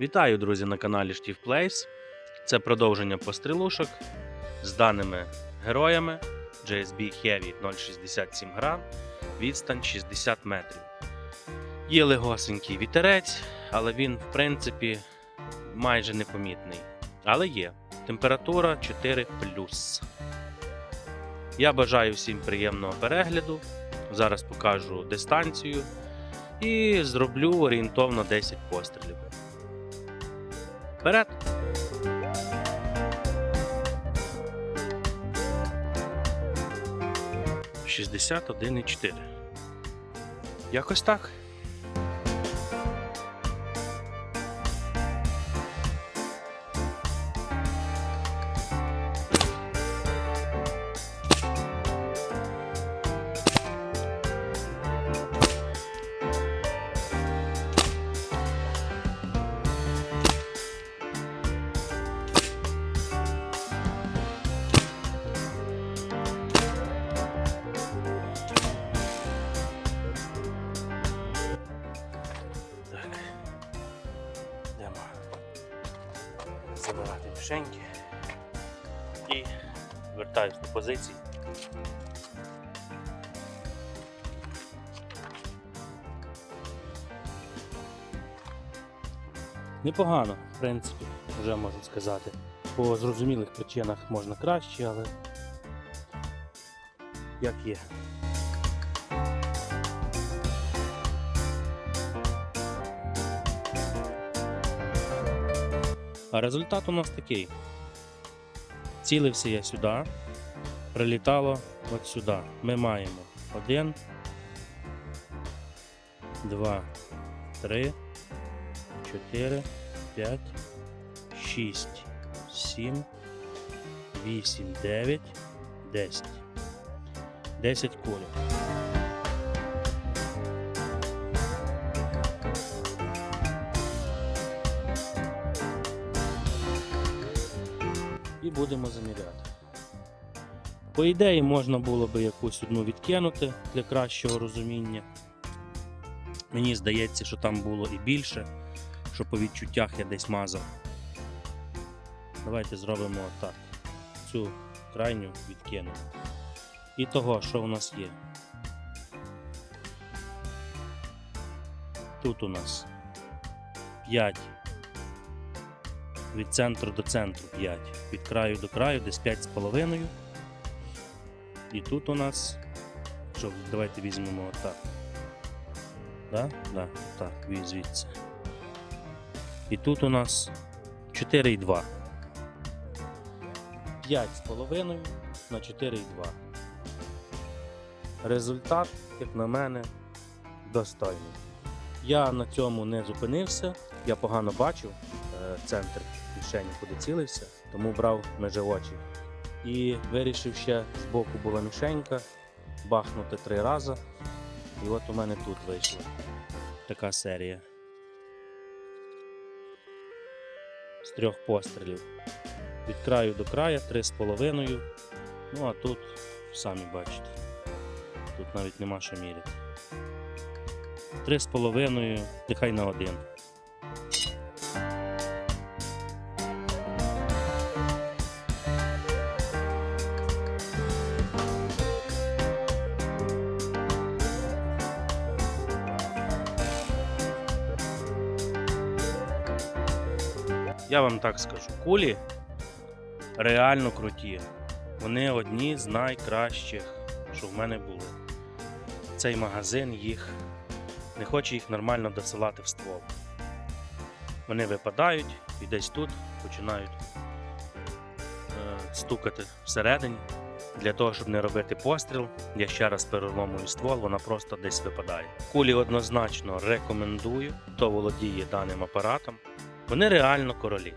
Вітаю, друзі, на каналі Штів Plays. Це продовження пострілушок з даними героями JSB Heavy 0,67 грам, відстань 60 метрів. Є легосенький вітерець, але він, в принципі, майже непомітний. Але є. Температура 4 Я бажаю всім приємного перегляду. Зараз покажу дистанцію і зроблю орієнтовно 10 пострілів. Вперед! Шістдесят один і чотири. Якось так. Так. Забирати мішеньки і вертаюсь до позиції. Непогано, в принципі, вже можу сказати. По зрозумілих причинах можна краще, але як є. А результат у нас такий. Цілився я сюди, прилітало от сюди. Ми маємо 1, 2, 3, 4, 5, 6, 7, 8, 9, 10. 10 куль. Будемо заміряти. По ідеї, можна було би якусь одну відкинути для кращого розуміння. Мені здається, що там було і більше, що по відчуттях я десь мазав. Давайте зробимо отак. Цю крайню відкинемо. І того, що у нас є. Тут у нас 5 від центру до центру 5, від краю до краю десь 5,5. І тут у нас. Що, давайте візьмемо отак. Да? Да, так, звідси. І тут у нас 4,2. 5,5 на 4,2. Результат, як на мене, достойний. Я на цьому не зупинився, я погано бачив е, центр кишені, куди цілився, тому брав межи очі. І вирішив ще з боку була мішенька, бахнути три рази. І от у мене тут вийшла така серія. З трьох пострілів. Від краю до краю, три з половиною. Ну а тут самі бачите. Тут навіть нема що міряти. Три з половиною, нехай на один. Я вам так скажу, кулі реально круті. Вони одні з найкращих, що в мене були. Цей магазин їх не хоче їх нормально досилати в ствол. Вони випадають і десь тут починають е, стукати всередині. Для того, щоб не робити постріл, я ще раз переломую ствол, вона просто десь випадає. Кулі однозначно рекомендую, хто володіє даним апаратом. Вони реально королі.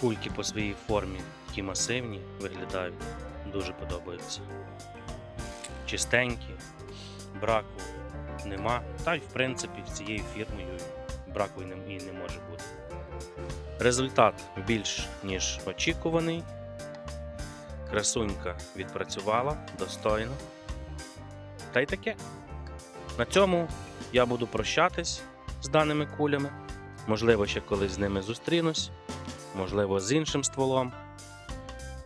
Кульки по своїй формі такі масивні, виглядають, дуже подобаються. Чистенькі, браку нема. Та й в принципі цією фірмою браку і і не може бути. Результат більш ніж очікуваний. Красунька відпрацювала достойно. Та й таке. На цьому я буду прощатись з даними кулями. Можливо, ще колись з ними зустрінусь, можливо, з іншим стволом,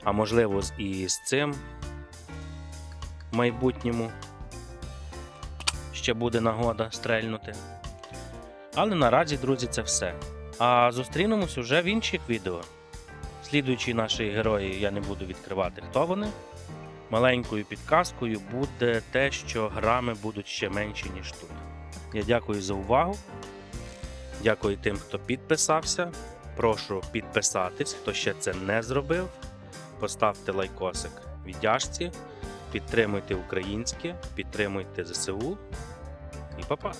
а можливо, і з цим майбутньому ще буде нагода стрельнути. Але наразі, друзі, це все. А зустрінемось уже в інших відео. Слідуючі наші герої я не буду відкривати, хто вони. Маленькою підказкою буде те, що грами будуть ще менші, ніж тут. Я дякую за увагу. Дякую тим, хто підписався. Прошу підписатись, хто ще це не зробив. Поставте лайкосик віддяжці, підтримуйте українське, підтримуйте ЗСУ і па-па!